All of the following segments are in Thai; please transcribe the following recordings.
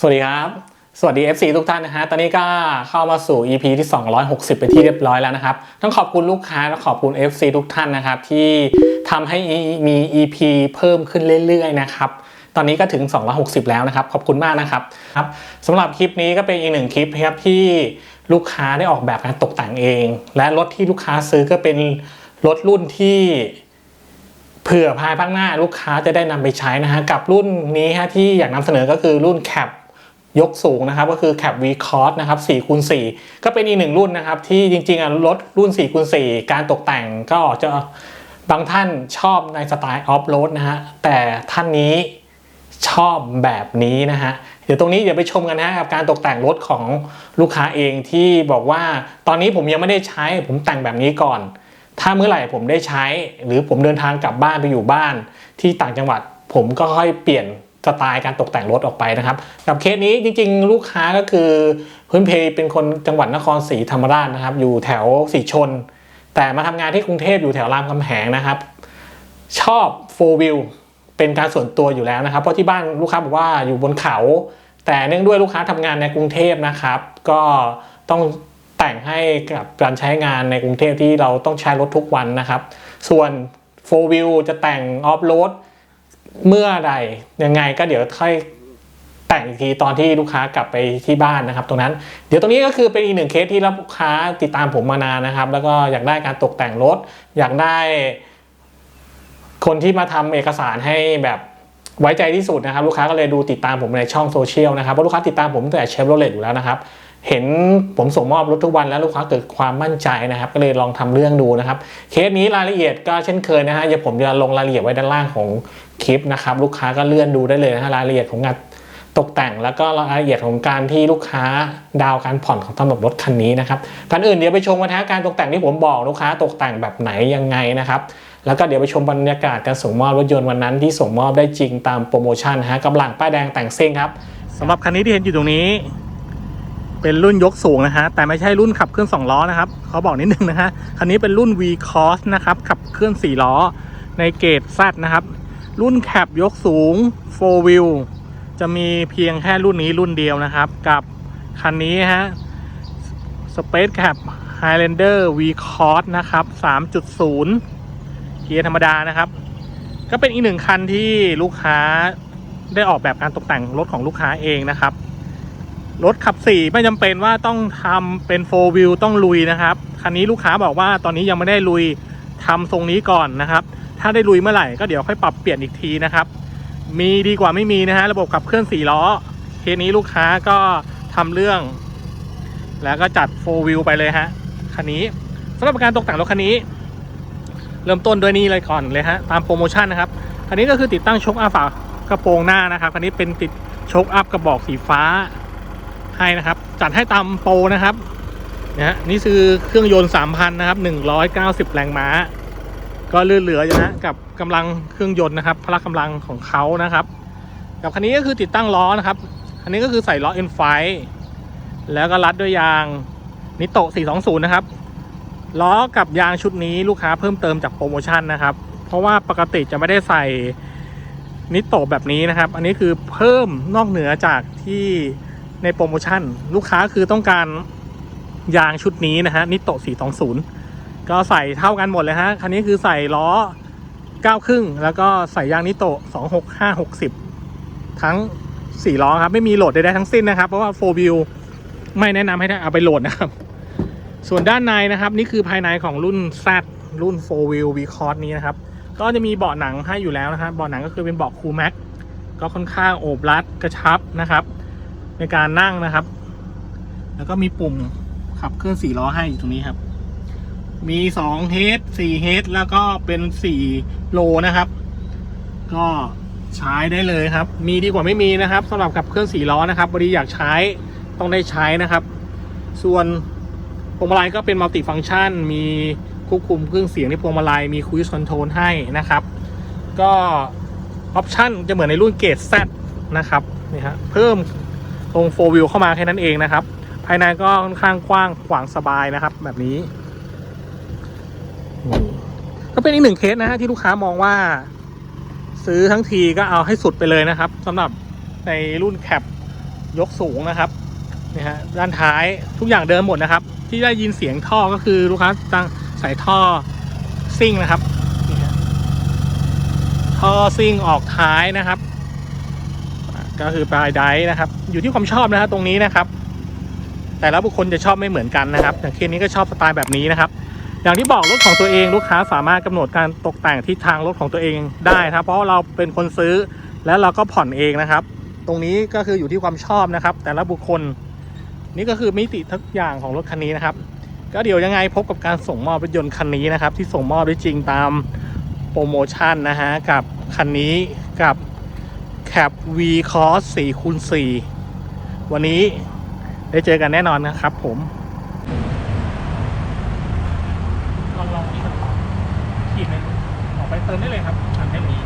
สวัสดีครับ สวัสดี FC ทุกท่านนะฮะ ตอนนี้ก็เข้ามาสู่ EP ที่ 260 เป็นที่เรียบร้อยแล้วนะครับ ต้องขอบคุณลูกค้าและขอบคุณ FC ทุกท่านนะครับ ที่ทำให้มี EP เพิ่มขึ้นเรื่อยๆนะครับ ตอนนี้ก็ถึง 260 แล้วนะครับ ขอบคุณมากนะครับครับสำหรับคลิปนี้ก็เป็นอีกหนึ่งคลิปครับที่ลูกค้าได้ออกแบบการตกแต่งเอง และรถที่ลูกค้าซื้อก็เป็นรถรุ่นที่เผื่อภายภาคหน้าลูกค้าจะได้นำไปใช้นะฮะกับรุ่นนี้ฮะที่อยากนำเสนอก็คือรุ่นแคป ยกสูงนะครับก็คือแคป V Cross นะครับ4คูณ4ก็เป็นอีกหนึ่งรุ่นนะครับ ที่จริงๆอะรถรุ่น4คูณ4การตกแต่งก็จะบางท่านชอบในสไตล์ออฟโรดนะฮะแต่ท่านนี้ชอบแบบนี้นะฮะเดี๋ยวตรงนี้เดี๋ยวไปชมกันนะฮะกับการตกแต่งรถของลูกค้าเองที่บอกว่าตอนนี้ผมยังไม่ได้ใช้ผมแต่งแบบนี้ก่อน ถ้าเมื่อไหร่ผมได้ใช้ หรือผมเดินทางกลับบ้านไปอยู่บ้านที่ต่างจังหวัด ผมก็ค่อยเปลี่ยน สไตล์การตกแต่งรถออกไปนะครับกับเคสนี้จริงๆ ลูกค้าก็คือพื้นเพเป็นคนจังหวัดนครศรีธรรมราชนะครับ อยู่แถวสีชน แต่มาทำงานที่กรุงเทพอยู่แถวรามคำแหงนะครับ ชอบโฟวิลเป็นการส่วนตัวอยู่แล้วนะครับ เพราะที่บ้านลูกค้าบอกว่าอยู่บนเขา แต่เนื่องด้วยลูกค้าทำงานในกรุงเทพนะครับ ก็ต้องแต่งให้กับการใช้งานในกรุงเทพที่เราต้องใช้รถทุกวันนะครับ ส่วนโฟวิลจะแต่งออฟโรด เมื่อใดยังไงก็เดี๋ยวค่อยแต่งอีกทีตอนที่ลูกค้ากลับไปที่บ้านนะครับ ตรงนั้น เดี๋ยวตรงนี้ก็คือเป็นอีกหนึ่งเคสที่ลูกค้าติดตามผมมานานนะครับ แล้วก็อยากได้การตกแต่งรถ อยากได้ คนที่มาทำเอกสารให้แบบไว้ใจที่สุดนะครับ ลูกค้าก็เลยดูติดตามผมในช่องโซเชียลนะครับเพราะลูกค้าติดตามผมตั้งแต่เชฟโรเลตอยู่แล้วนะครับ เห็นผมส่งมอบรถทุกวันแล้วลูกค้าเกิดความมั่นใจนะครับ ก็เลยลองทำเรื่องดูนะครับ เคสนี้รายละเอียดก็เช่นเคยนะฮะเดี๋ยวผมจะลงรายละเอียดไว้ด้านล่างของคลิปนะครับ ลูกค้าก็เลื่อนดูได้เลยนะฮะรายละเอียดของงานตกแต่งแล้วก็รายละเอียดของการที่ลูกค้าดาวน์การผ่อนของสำรับรถคันนี้นะครับก่อนอื่นเดี๋ยวไปชมกันนการตกแต่งที่ผมบอกลูกค้าตกแต่งแบบไหนยังไงนะครับ แล้วก็เดี๋ยวไปชมบรรยากาศการส่งมอบรถยนต์วันนั้นที่ส่งมอบได้จริงตามโปรโมชั่นนะฮะกำลังป้ายแดงแต่งซิ่งครับสำหรับคันนี้ที่เห็นอยู่ตรงนี้ เป็นรุ่นยกสูงนะฮะแต่ไม่ใช่รุ่นขับเคลื่อน2ล้อนะครับเขาบอกนิดนึงนะฮะคันนี้เป็นรุ่น V Cross นะครับขับเคลื่อน4ล้อในเกรด Z นะครับ รุ่นแคปยกสูง 4 wheel จะมีเพียงแค่รุ่นนี้รุ่นเดียวนะครับ กับคันนี้ฮะ Space Cap Highlander V Cross นะครับ 3.0 เกียร์ธรรมดานะครับ ก็เป็นอีกหนึ่งคันที่ลูกค้าได้ออกแบบการตกแต่งรถของลูกค้าเองนะครับ รถขับสี่ไม่จำเป็นว่าต้องทำเป็นโฟวิลต้องลุยนะครับ คันนี้ลูกค้าบอกว่าตอนนี้ยังไม่ได้ลุยทำทรงนี้ก่อนนะครับ ถ้าได้ลุยเมื่อไหร่ก็เดี๋ยวค่อยปรับเปลี่ยนอีกทีนะครับ มีดีกว่าไม่มีนะฮะระบบขับเคลื่อนสี่ล้อเคสนี้ลูกค้าก็ทำเรื่อง แล้วก็จัดโฟวิลไปเลยฮะคันนี้สำหรับการตกแต่งรถคันนี้ เริ่มต้นด้วยนี่เลยก่อนเลยฮะตามโปรโมชั่นนะครับคันนี้ก็คือติดตั้งชคอัพฝากระโปรงหน้านะครับคันนี้เป็นติดชคอัพกระบอกสีฟ้า ให้นะครับ จัดให้ตามโปรนะครับนะฮะนี่คือเครื่องยนต์3,000นะครับ190แรงม้า ก็เลื่อนเหลืออยู่นะกับกำลังเครื่องยนต์นะครับ พละกำลังของเขานะครับ กับคันนี้ก็คือติดตั้งล้อนะครับคันนี้ก็คือใส่ล้อ N5 แล้วก็รัดด้วยยางนิโตะ420 นะครับ ล้อกับยางชุดนี้ลูกค้าเพิ่มเติมจากโปรโมชั่นนะครับ เพราะว่าปกติจะไม่ได้ใส่นิโตะแบบนี้นะครับ อันนี้คือเพิ่มนอกเหนือจากที่ ในโปรโมชั่น ลูกค้าคือต้องการยางชุดนี้นะฮะนิโตะ420 ก็ใส่เท่ากันหมดเลยฮะ คันนี้คือใส่ล้อ9ครึ่งแล้วก็ใส่ยางนิโตะ26560 ทั้ง 4 ล้อครับ ไม่มีโหลดใดๆทั้งสิ้นนะครับ เพราะว่า4 wheel ไม่แนะนำให้เอาไปโหลดนะครับ ส่วนด้านในนะครับ นี่คือภายในของรุ่น Z รุ่น4 wheel V Cross นี้นะครับ ก็จะมีเบาะหนังให้อยู่แล้วนะครับเบาะหนังก็คือเป็นเบาะคูลแม็กก็ค่อนข้างโอบรัดกระชับนะครับ ในการนั่งนะครับ แล้วก็มีปุ่มขับเคลื่อน4ล้อให้อยู่ตรงนี้ครับ มี2 h 4 h แล้วก็เป็น4โลนะครับ ก็ใช้ได้เลยครับ มีดีกว่าไม่มีนะครับสำหรับขับเคลื่อน4ล้อนะครับบริอยากใช้ต้องได้ใช้นะครับ ส่วนพวงมาลัยก็เป็นมัลติฟัง c t ชัน มีควบคุมเครื่องเสียงในพวงมาลัย มีคุยคอนโทรลให้นะครับ ก็ออปชันจะเหมือนในรุ่นเกรด Z นะครับ นี่ฮะ เพิ่ม ตรงโฟวิลเข้ามาแค่นั้นเองนะครับ ภายในก็ค่อนข้างกว้างขวางสบายนะครับ แบบนี้ก็เป็นอีกหนึ่งเคสนะฮะที่ลูกค้ามองว่า ซื้อทั้งทีก็เอาให้สุดไปเลยนะครับสำหรับในรุ่นแคปยกสูงนะครับนี่ฮะด้านท้ายทุกอย่างเดิมหมดนะครับ ที่ได้ยินเสียงท่อก็คือลูกค้าตั้งใส่ท่อซิ่งนะครับท่อซิ่งออกท้ายนะครับ ก็คือปลายไดฟ์นะครับ อยู่ที่ความชอบนะฮะตรงนี้นะครับ แต่ละบุคคลจะชอบไม่เหมือนกันนะครับ อย่างเคสนี้ก็ชอบสไตล์แบบนี้นะครับ อย่างที่บอกรถของตัวเองลูกค้าสามารถกำหนดการตกแต่งทิศทางรถของตัวเองได้นะครับ เพราะเราเป็นคนซื้อแล้วเราก็ผ่อนเองนะครับ ตรงนี้ก็คืออยู่ที่ความชอบนะครับ แต่ละบุคคล นี่ก็คือมิติทุกอย่างของรถคันนี้นะครับ ก็เดี๋ยวยังไงพบกับการส่งมอบรถยนต์คันนี้นะครับ ที่ส่งมอบได้จริงตามโปรโมชั่นนะฮะกับคันนี้กับ Cap V Cross 4คูณ4วันนี้ได้เจอกันแน่นอนนะครับผมลองลองนี่ครับขีดหนึ่งออกไปเติมได้เลยครับทำได้เลย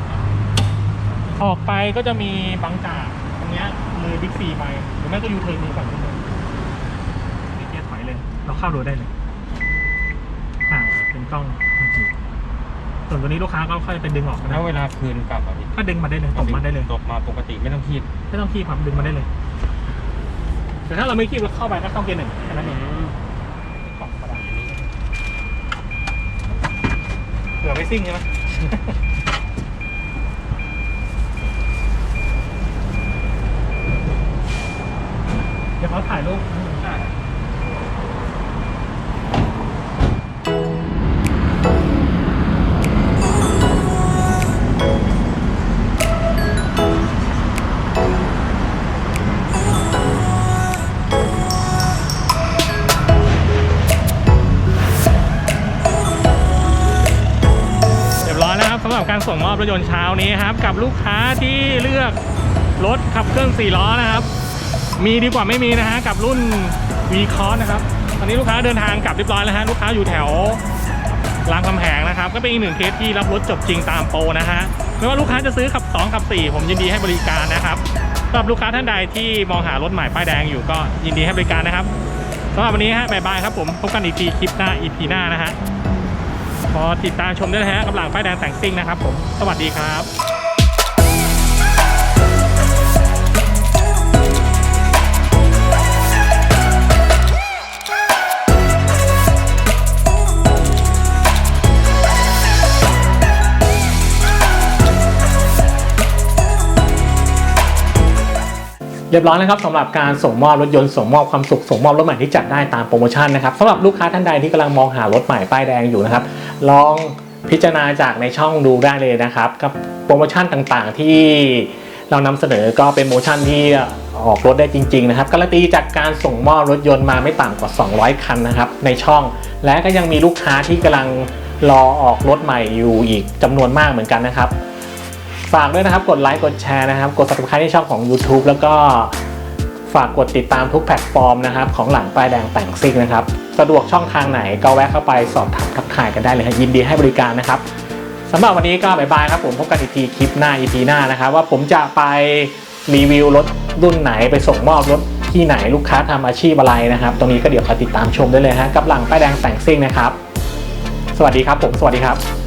ออกไปก็จะมีบางจากตรงเนี้ยเลยบิ๊กซีไปหรือไม่ก็ยูเทิร์นมีฝั่งนู้นเลยนี่เกียร์ถอยเลย เราเข้าดูได้เลยอ่าเป็นกล้องจริงๆ ส่วนตัวนี้ลูกค้าก็ค่อยเป็นดึงออกนะแล้วเวลาคืนกลับอะพี่ก็ดึงมาได้เลยตกมาได้เลยตกมาปกติไม่ต้องคีบไม่ต้องคีบครับดึงมาได้เลย แต่ถ้าเราไม่คีบเราเข้าไปก็ต้องเกียร์หนึ่งแค่นั้นเองของประมาณนี้เผื่อไม่ซิ่งใช่ไหมเดี๋ยวเขาถ่ายรูปำหรับการส่งมอบรถยนต์เช้านี้ครับ กับลูกค้าที่เลือกรถขับเคลื่อน4ล้อนะครับ มีดีกว่าไม่มีนะฮะกับรุ่น V c o s นะครับตอนนี้ลูกค้าเดินทางกลับเรียบร้อยแล้วฮะลูกค้าอยู่แถวรามคำแหงนะครับ ก็เป็นอีกหนึ่งเคสที่รับรถจบจริงตามโปรนะฮะไม่ว่าลูกค้าจะซื้อขับ 2 ขับ 4 ผมยินดีให้บริการนะครับสำหรับลูกค้าท่านใดที่มองหารถใหม่ป้ายแดงอยู่ก็ยินดีให้บริการนะครับสำหรับวันนี้ฮะบายบายครับผมพบกันอีกทีคลิปหน้า EP หน้านะฮะ พอติดตามชมได้นะฮะกับหลังป้ายแดงแต่งซิ่งนะครับผม สวัสดีครับเรียบร้อยนะครับสำหรับการส่งมอบรถยนต์ส่งมอบความสุขส่งมอบรถใหม่ที่จัดได้ตามโปรโมชั่นนะครับสำหรับลูกค้าท่านใดที่กำลังมองหารถใหม่ป้ายแดงอยู่นะครับ ลองพิจารณาจากในช่องดูได้เลยนะครับกับโปรโมชั่นต่างๆที่เรานำเสนอก็เป็นโปรโมชั่นที่ออกรถได้จริง ๆ นะครับการันตีจากการส่งมอบรถยนต์มาไม่ต่ำกว่า 200 คันนะครับในช่อง และก็ยังมีลูกค้าที่กำลังรอออกรถใหม่อยู่อีกจำนวนมากเหมือนกันนะครับ ฝากด้วยนะครับกดไลค์กดแชร์นะครับ กด subscribe ที่ช่องของ YouTube แล้วก็ฝากกดติดตามทุกแพลตฟอร์มนะครับของหลังป้ายแดงแต่งซิ่งนะครับ สะดวกช่องทางไหนก็แวะเข้าไปสอบถามทักทายกันได้เลยยินดีให้บริการนะครับสำหรับวันนี้ก็บายบายครับผมพบกันอีกทีคลิปหน้า EP หน้านะครับ ว่าผมจะไปรีวิวรถรุ่นไหนไปส่งมอบรถที่ไหนลูกค้าทำอาชีพอะไรนะครับ ตรงนี้ก็เดี๋ยวคอยติดตามชมได้เลยฮะกับหลังป้ายแดงแต่งซิ่งนะครับ สวัสดีครับผม สวัสดีครับ